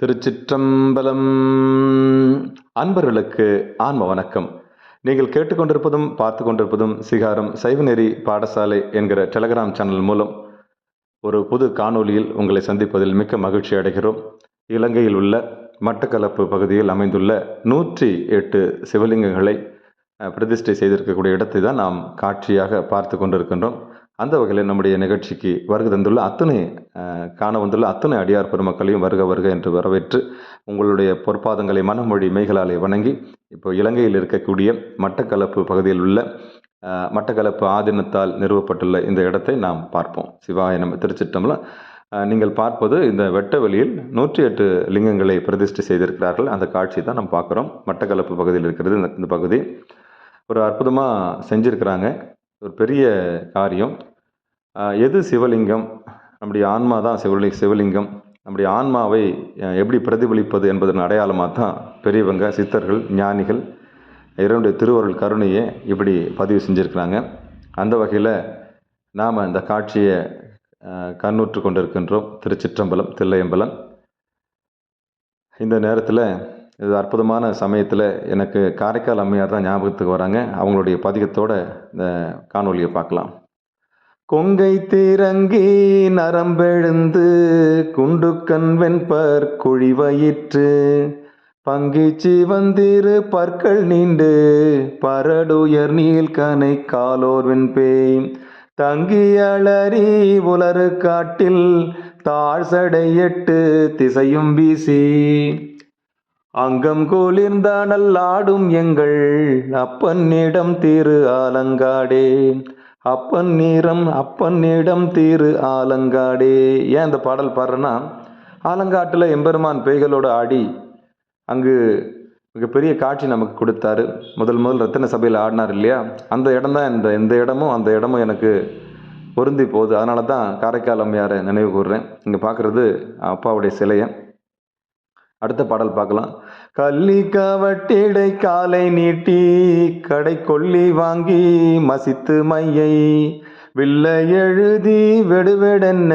திருச்சிற்றம்பலம். அன்பர்களுக்கு ஆன்ம வணக்கம். நீங்கள் கேட்டுக்கொண்டிருப்பதும் பார்த்து கொண்டிருப்பதும் சிகாரம் சைவநெறி பாடசாலை என்கிற டெலகிராம் சேனல் மூலம் ஒரு புது காணொளியில் உங்களை சந்திப்பதில் மிக்க மகிழ்ச்சி அடைகிறோம். இலங்கையில் உள்ள மட்டக்களப்பு பகுதியில் அமைந்துள்ள நூற்றி எட்டு சிவலிங்கங்களை பிரதிஷ்டை செய்திருக்கக்கூடிய இடத்தை தான் நாம் காட்சியாக பார்த்து கொண்டிருக்கின்றோம் அந்த வகையில் நம்முடைய நிகழ்ச்சிக்கு வருகை தந்துள்ள அத்தனை காண வந்துள்ள அத்தனை அடியார் பெருமக்களையும் வருக வருக என்று வரவேற்று உங்களுடைய பொற்பாதங்களை மனமொழி மெய்களாலே வணங்கி இப்போ இலங்கையில் இருக்கக்கூடிய மட்டக்களப்பு பகுதியில் உள்ள மட்டக்களப்பு ஆதீனத்தால் நிறுவப்பட்டுள்ள இந்த இடத்தை நாம் பார்ப்போம். சிவாய நம்ம திருச்சிட்டம்ல நீங்கள் பார்ப்பது இந்த வெட்ட வெளியில் நூற்றி எட்டு லிங்கங்களை பிரதிஷ்டை செய்திருக்கிறார்கள். அந்த காட்சி தான் நம்ம பார்க்குறோம். மட்டக்களப்பு பகுதியில் இருக்கிறது இந்த பகுதி. ஒரு அற்புதமாக செஞ்சுருக்கிறாங்க. ஒரு பெரிய காரியம். எது சிவலிங்கம்? நம்முடைய ஆன்மா தான் சிவலி சிவலிங்கம். நம்முடைய ஆன்மாவை எப்படி பிரதிபலிப்பது என்பதன் அடையாளமாக தான் பெரியவங்க சித்தர்கள் ஞானிகள் இறைவனுடைய திருவருள் கருணையை இப்படி பதிவு செஞ்சுருக்கிறாங்க. அந்த வகையில் நாம் இந்த காட்சியை கண்ணுற்று கொண்டிருக்கின்றோம். திருச்சிற்றம்பலம் தில்லையம்பலம். இந்த நேரத்தில் இது அற்புதமான சமயத்தில் எனக்கு காரைக்கால் அம்மையார் தான் ஞாபகத்துக்கு வராங்க. அவங்களுடைய பதிகத்தோட இந்த காணொலியை பார்க்கலாம். கொங்கை திறங்கி நரம்பெழுந்து குண்டுக்கண் வெண்பர் குழி வயிற்று. பங்கிச்சி வந்திரு பற்கள் நீண்டு பரடுயர் நீல்கனை காலோர் வெண்பேய். தங்கி அலறி உலரு காட்டில் தாழ்சடை எட்டு திசையும் வீசி. அங்கம் குளிர்ந்த ஆடும் எங்கள் அப்பன்னிடம் திரு ஆலங்காடே. அப்பன் நீரம் அப்பன்னிடம் தீரு ஆலங்காடே. ஏன் இந்த பாடல் பாடுறேன்னா ஆலங்காட்டில் எம்பெருமான் பேய்களோட ஆடி அங்கு மிகப்பெரிய காட்சி நமக்கு கொடுத்தாரு. முதல் முதல் ரத்தின சபையில் ஆடினார் இல்லையா? அந்த இடம் தான் இந்த இந்த இடமும் அந்த இடமும் எனக்கு பொருந்தி போகுது. அதனால தான் காரைக்கால் அம்மையாரை நினைவு கூறுறேன். இங்கே பார்க்குறது அப்பாவுடைய சிலையை. அடுத்த பாடல் பார்க்கலாம். கள்ளி கவட்டிடை காலை நீட்டி கடை கொல்லி வாங்கி மசித்து மையை. வில்ல எழுதி வெடுவெடென்ன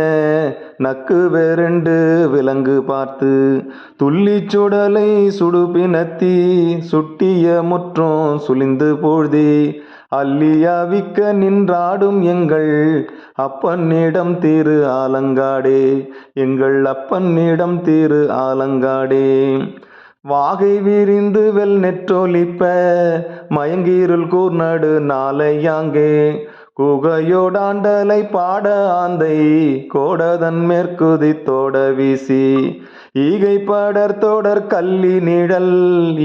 நக்கு வெரண்டு விலங்கு பார்த்து. துள்ளி சுடலை சுடுபினத்தி சுட்டிய முற்றும் சுளிந்து பொழுதி. அல்லியாவிக்க நின்றாடும் எங்கள் அப்பன்னிடம் திரு ஆலங்காடே. எங்கள் அப்பன்னிடம் திரு ஆலங்காடே. வாகை விரிந்து வெல் நெற்றொலிப்ப மயங்கீருள் கூர்நடு நாளையாங்கே. குகையோடாண்டலை பாட ஆந்தை கோடதன் மேற்குதி தோட வீசி. ஈகை படர் தொடர் கள்ளி நிழல்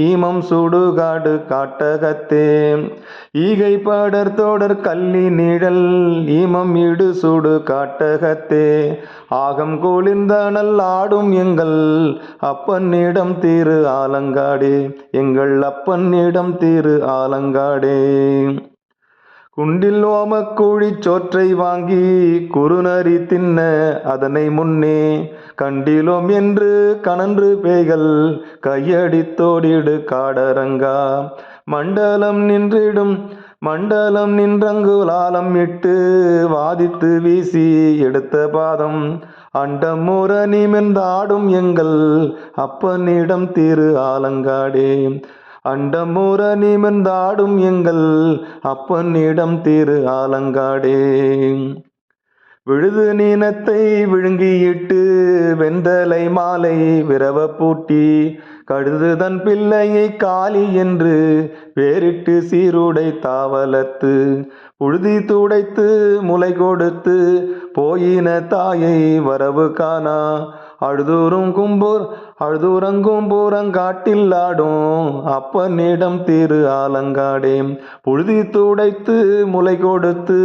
ஈமம் சுடுகாடு காட்டகத்தே. ஈகை படர் தொடர் கள்ளி நிழல் ஈமம் இடு சுடு காட்டகத்தே. ஆகம் குளிர்ந்த ஆடும் எங்கள் அப்பன்னிடம் திரு ஆலங்காடே. எங்கள் அப்பன்னிடம் திரு ஆலங்காடே. குண்டில் ஓமக்குழி சோற்றை வாங்கி குறுநரி தின்ன அதனை முன்னே கண்டிலோம் என்று கனன்று பேய்கள் கையடித்தோடிடு காடரங்கா. மண்டலம் நின்றிடும் மண்டலம் நின்றங்குலாலம் இட்டு வாதித்து வீசி எடுத்த பாதம். அண்டமுற நிமிர்ந்தாடும் எங்கள் அப்பனிடம் திரு ஆலங்காடே. அண்டமுற நிமிர்ந்தாடும் எங்கள் அப்பனிடம் திரு ஆலங்காடே. விழுது நீனத்தை விழுங்கியிட்டு வெந்தலை மாலை விரவ பூட்டி கழுது தன் பிள்ளையை காலி என்று வேறிட்டு சீருடை தாவலத்து புழுதி துடைத்து முளை கொடுத்து போயின தாயை வரவு காணா. அழுதூரும் கும்பூர் அழுதூரங்கும் பூரங்காட்டில் ஆடும் அப்பனிடம் திரு ஆலங்காடே புழுதி துடைத்து முளை கொடுத்து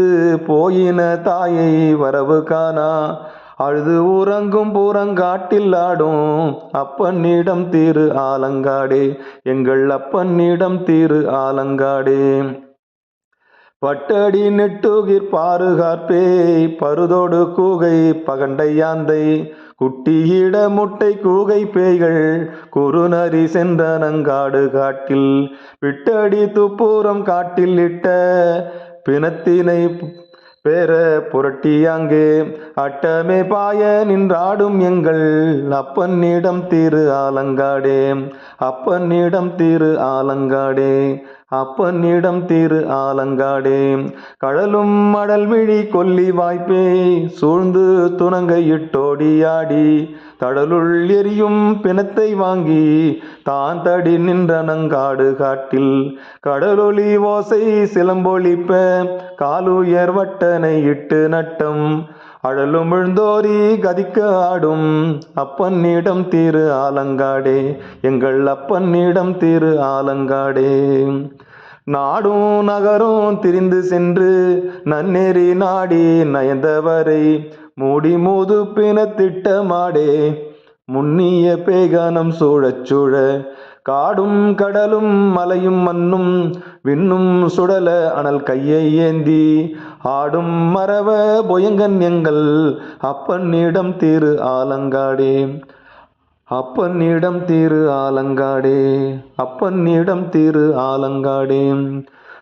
போயின தாயை வரவு காணா. அழுது உறங்கும் பூரங்காட்டில் ஆடும் அப்பனிடம் திரு ஆலங்காடே. எங்கள் அப்பனிடம் திரு ஆலங்காடே. பட்டடி நெட்டுகிர் பாருகார்பே பருதோடு கூகை பகண்டையாந்தை குட்டியிட முட்டை கூகை பேய்கள் குறுநரி சென்ற நங்காடு காட்டில் விட்டடி துப்பூரம் காட்டில் இட்ட பிணத்தினை பேர புரட்டி அங்கே அட்டமே பாய நின்றாடும் எங்கள் அப்பன்னிடம் திரு ஆலங்காடே அப்பன்னிடம் திரு ஆலங்காடே. அப்பனிடம் திரு ஆலங்காடே. கடலும் மடல் விழி கொல்லி வாய்ப்பே. சூழ்ந்து துணங்கையிட்டோடியாடி தடலுள் எரியும் பிணத்தை வாங்கி. தான் தடி நின்ற நங்காடு காட்டில். கடலொளி ஓசை சிலம்பொழிப்ப. காலுயர் வட்டனை இட்டு நட்டம். அழலும் விழுந்தோரி கதிக்க ஆடும் அப்பன்னிடம் திரு ஆலங்காடே எங்கள் அப்பன்னிடம் திரு ஆலங்காடே. நாடும் நகரும் திரிந்து சென்று நன்னெறி நாடி நயந்தவரை மூடி மூது பின மாடே முன்னிய பேகானம் சூழச் சூழ காடும் கடலும் மலையும் மண்ணும் விண்ணும் சுடல அனல் கையை ஏந்தி ஆடும் மரவ பொயங்கன் எங்கள் அப்பன்னிடம் திரு ஆலங்காடே. அப்பன்னிடம் திரு ஆலங்காடே. அப்பன்னிடம் திரு ஆலங்காடே.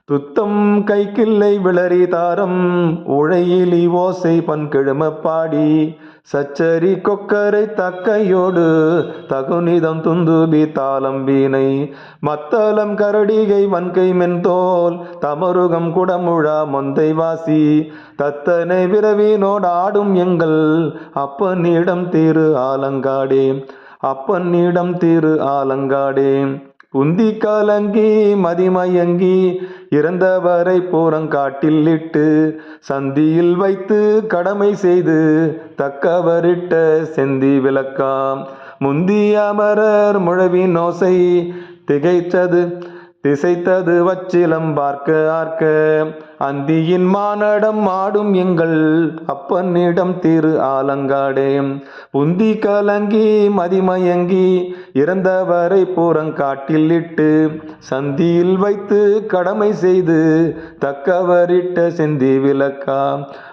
துத்தம் கைக்கில்லை விளரி தாரம் உழையிலி ஓசை பன்கிழம பாடி. சச்சரி கொக்கரை தக்கையோடு தகுநிதம் துந்துபி தாளம் வீணை மத்தளம் கரடிகை வன்கை மென்தோல் தமருகம் குடமுழா மொந்தை வாசி. தத்தனை விரவினோடு ஆடும் எங்கள் அப்பனிடம் திரு ஆலங்காடே. அப்பனிடம் திரு ஆலங்காடே. உந்தி கலங்கி மதிமயங்கி இறந்தவரை பூரங்காட்டில் இட்டு சந்தியில் வைத்து கடமை செய்து தக்கவரிட்ட செந்தி விளக்காம். முந்தி அமரர் முழவின் ஓசை திகைத்தது. திசைத்தது வச்சிலம் பார்க்க ஆர்க்க. அந்தியின் மானடம் ஆடும் எங்கள் அப்பனிடம் திரு ஆலங்காடே. புந்தி கலங்கி மதிமயங்கி இறந்தவரை புறங்காட்டில் இட்டு சந்தியில் வைத்து கடமை செய்து தக்கவரிட்ட செந்தி விளக்கா.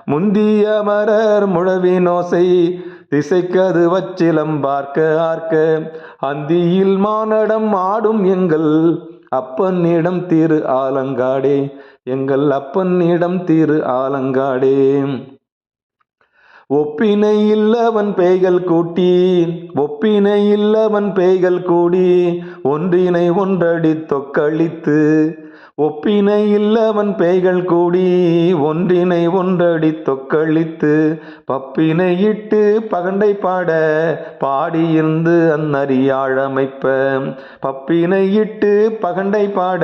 முந்திய மரர் முழவினோசை திசைக்கது வச்சிலம் பார்க்க ஆர்க்க. அந்தியில் மானடம் ஆடும் எங்கள் அப்பனிடம் திரு ஆலங்காடே எங்கள் அப்பனிடம் திரு ஆலங்காடே. ஒப்பினை இல்லவன் பேய்கள் கூட்டி ஒப்பினை இல்லவன் பேய்கள் கூடி ஒன்றினை ஒன்றடி தொக்களித்து ஒப்பினை இல்லவன் பேய்கள் கூடி ஒன்றினை ஒன்றடி தொக்களித்து பப்பினை இட்டு பகண்டை பாட பாடியிருந்து அந்நறியாழமைப்ப பப்பினை இட்டு பகண்டை பாட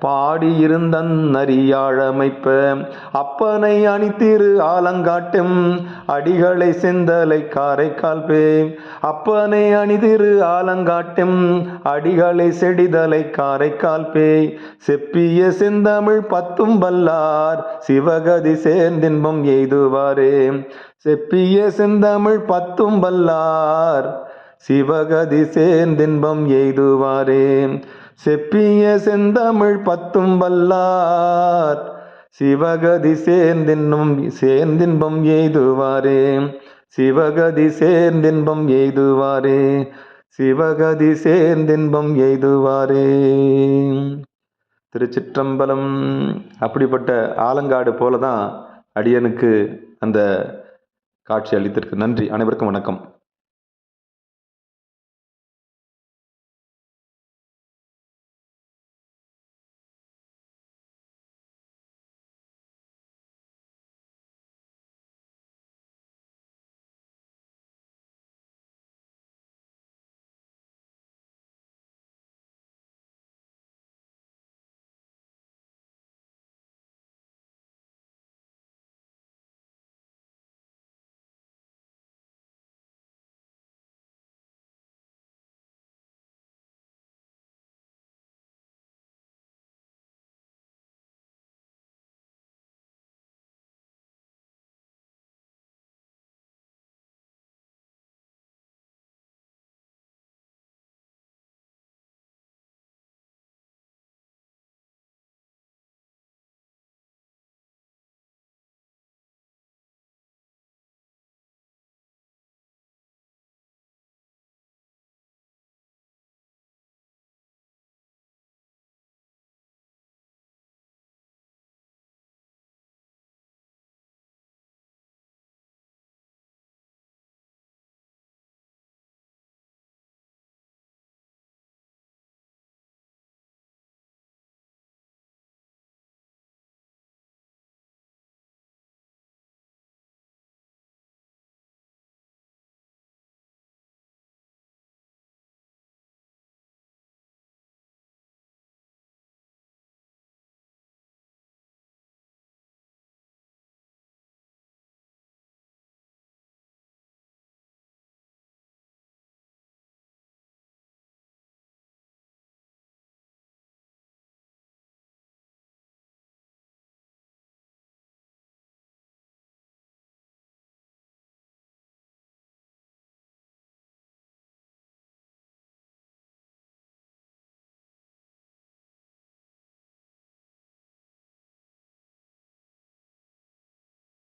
பாடியிருந்த அந்நறியாழமைப்ப அப்பனை அணித்திரு ஆலங்காட்டும் அடிகளை செந்தலை காரைக்கால் பே அப்பனை அணிதிரு ஆலங்காட்டும் அடிகளை செடிதலை காரைக்கால் பேய். செப்பிய செந்தமிழ் பத்தும் வல்லார் சிவகதி சேர்ந்தின்பம் எய்துவாரே. செப்பிய செந்தமிழ் பத்தும் வல்லார் சிவகதி சேர்ந்தின்பம் எய்துவாரே. செப்பிய செந்தமிழ் பத்தும் வல்லார் சிவகதி சேர்ந்தின்பம் சேர்ந்தின்பம் எய்துவாரே. சிவகதி சேர்ந்தின்பம் எய்துவாரே. சிவகதி சேர்ந்தின்பம் எய்துவாரே. திருச்சிற்றம்பலம். அப்படிப்பட்ட ஆலங்காடு போல தான் அடியனுக்கு அந்த காட்சி அளித்திருக்கு. நன்றி. அனைவருக்கும் வணக்கம்.